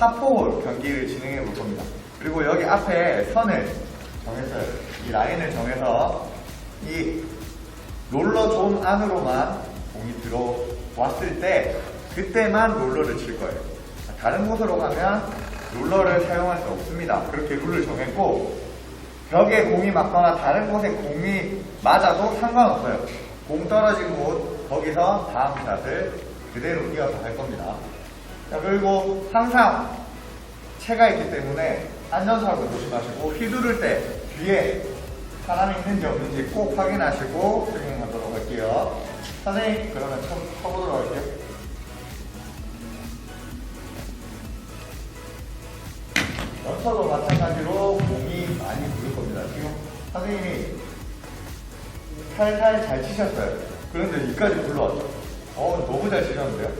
4포홀 경기를 진행해 볼 겁니다. 그리고 여기 앞에 선을 정해서 이 라인을 정해서 이 롤러 존 안으로만 공이 들어왔을 때 그때만 롤러를 칠 거예요. 다른 곳으로 가면 롤러를 사용할 수 없습니다. 그렇게 룰을 정했고 벽에 공이 맞거나 다른 곳에 공이 맞아도 상관없어요. 공 떨어진 곳 거기서 다음 샷을 그대로 이어서 할 겁니다. 자, 그리고 항상 채가 있기 때문에 안전사고 조심하시고 휘두를 때 뒤에 사람이 있는지 없는지 꼭 확인하시고 적용하도록 할게요. 선생님 그러면 쳐, 쳐보도록 할게요. 연서도 마찬가지로 공이 많이 부를 겁니다. 지금 선생님이 살살 잘 치셨어요. 그런데 이까지 불러왔죠. 어, 너무 잘 치셨는데요?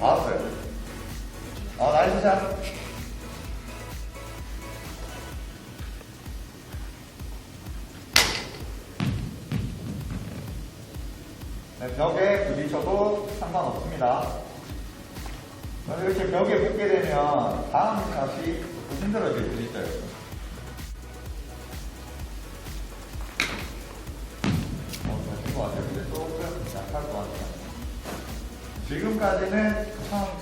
봤어요. 어, 나이스 샷. 네, 벽에 부딪혀도 상관없습니다. 이렇게 벽에 붙게 되면 다음 샷이 좀 힘들어질 수 있어요. 어. 지금까지는 참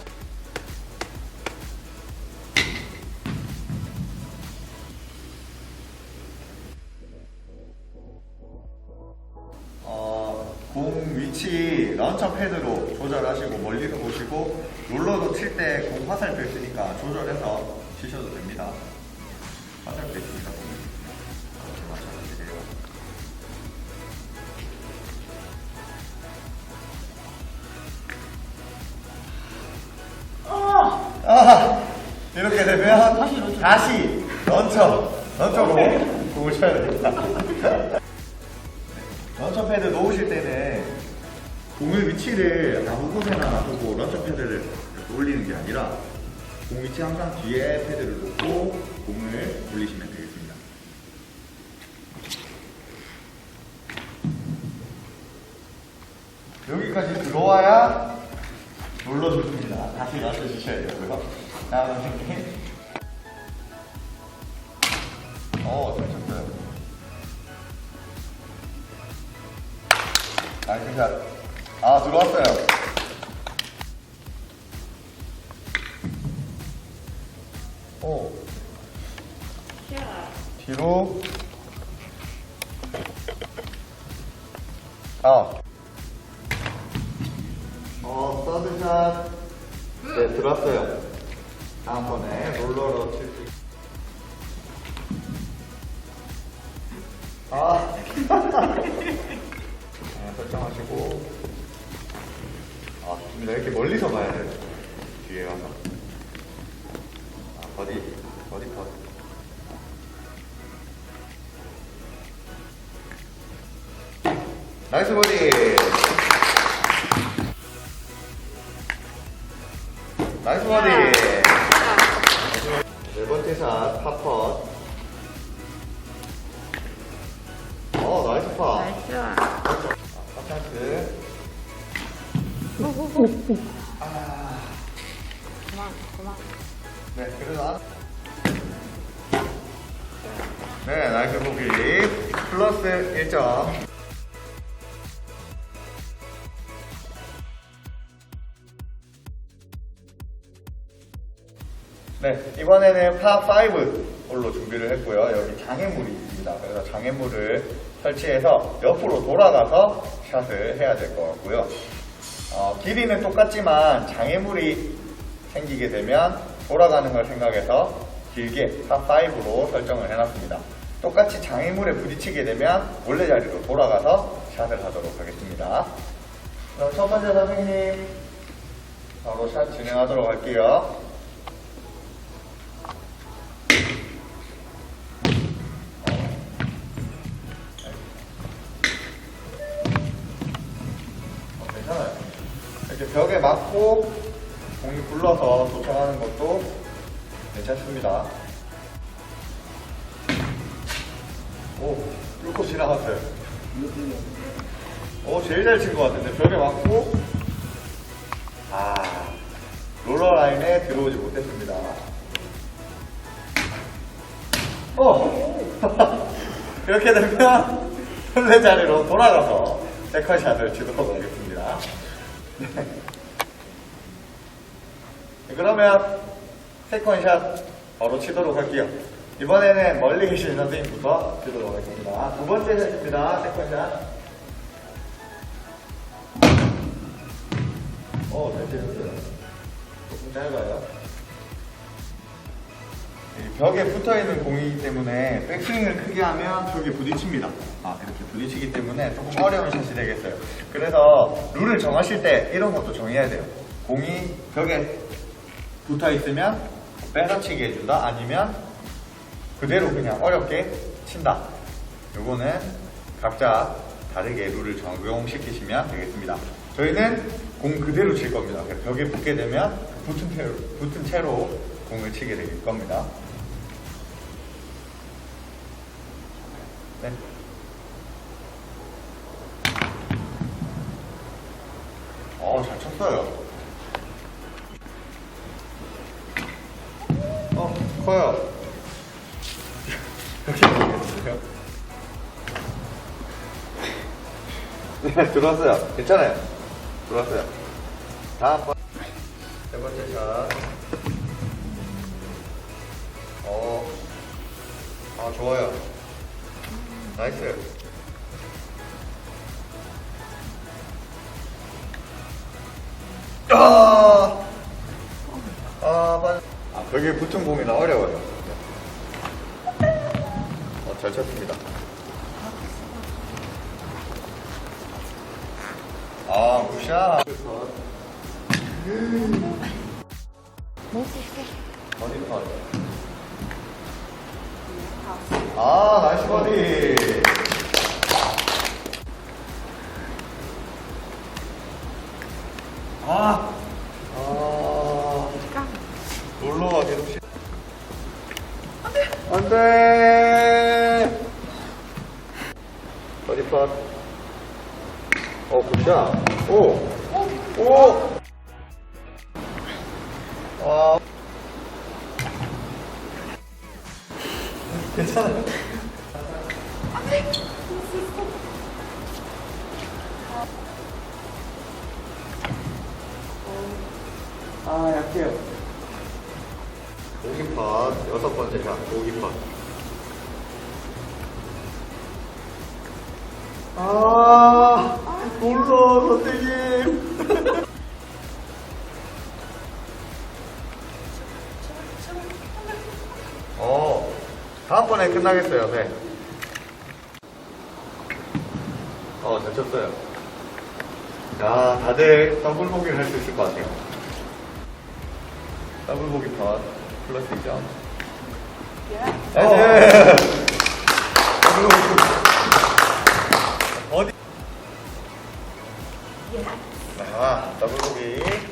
공 위치 런처 패드로 조절하시고 멀리서 보시고 롤러도 칠 때 공 화살표 있으니까 조절해서 치셔도 됩니다. 화살표 있으니까 공 이렇게 맞춰주세요. 아, 이렇게 되면 다시 런처, 런처로 공을 쳐야 됩니다. 런처 패드 놓으실 때는 공의 위치를 아무 곳에나 놔두고 런처 패드를 올리는 게 아니라 공 위치 항상 뒤에 패드를 놓고 공을 올리시면 되겠습니다. 여기까지 들어와야 눌러줬습니다. 다시 놔둬주셔야 되고요. 다음 선생님. 어, 잘 쳤어 나이스 샷. 아, 들어왔어요. 오. 뒤로. 아. 어, 서드샷. 네, 들어왔어요. 다음번에 롤러로 칠 수. 있... 아. 네, 설정하시고. 아, 좋습니다. 이렇게 멀리서 봐야 돼요. 뒤에 가서. 아, 버디, 버디 컷. 나이스 버디! 나이스 버디! 그만, 그만. 네, 그래도 안. 네, 나이스 보기. 플러스 1점. 네, 이번에는 파5 홀로 준비를 했고요. 여기 장애물이 있습니다. 그래서 장애물을 설치해서 옆으로 돌아가서 샷을 해야 될 것 같고요. 어, 길이는 똑같지만 장애물이 생기게 되면 돌아가는 걸 생각해서 길게 파5로 설정을 해놨습니다. 똑같이 장애물에 부딪히게 되면 원래 자리로 돌아가서 샷을 하도록 하겠습니다. 그럼 첫 번째 선생님 바로 샷 진행하도록 할게요. 이렇게 벽에 맞고 공이 굴러서 도착하는 것도 괜찮습니다. 오, 뚫고 지나갔어요. 오, 제일 잘 친 것 같은데 벽에 맞고 아, 롤러 라인에 들어오지 못했습니다. 어! 그렇게 되면 본래 자리로 돌아가서 세컨샷을 치도록 하겠습니다. 네. 네, 그러면 세컨샷 바로 치도록 할게요. 이번에는 멀리 계신 선생님부터 치도록 하겠습니다. 두 번째 샷입니다. 세컨샷. 어, 잘 치셨어요. 조금 짧아요. 이 벽에 붙어 있는 공이기 때문에 백스윙을 크게 하면 벽에 부딪힙니다. 아, 이렇게 부딪히기 때문에 조금 어려운 샷이 되겠어요. 그래서 룰을 정하실 때 이런 것도 정해야 돼요. 공이 벽에 붙어 있으면 빼서치기 해준다. 아니면 그대로 그냥 어렵게 친다. 요거는 각자 다르게 룰을 적용시키시면 되겠습니다. 저희는 공 그대로 칠 겁니다. 벽에 붙게 되면 붙은 채로, 붙은 채로 공을 치게 될 겁니다. 네. 어, 잘 쳤어요. 어, 커요. 모르겠어요. 네, 들어왔어요. 괜찮아요. 들어왔어요. 다음 번. 세 번째 샷. 어, 아, 좋아요. 나이스. 아, 아, 맞 아, 벽에 붙은 공이라 어려워요. 어, 잘 쳤습니다. 아, 굿샷. 낼수 있어. 버디 컷. 아, 나이스 버디. 아, 아, 까. 롤러가 계속 시... 안 돼! 안 돼! 버디 컷. 어, 굿샷. 오! 오! 와. 괜찮아요. 아, 약해요. 고기 팟, 여섯 번째 샷, 고기 팟. 아, 몰라, 선생님. 다음번에 끝나겠어요. 네. 어, 잘 쳤어요. 자, 다들 더블 보기를 할 수 있을 것 같아요. 더블 보기 파 플러스 2점. 예. 네. 어디? 예. 아, 더블 보기.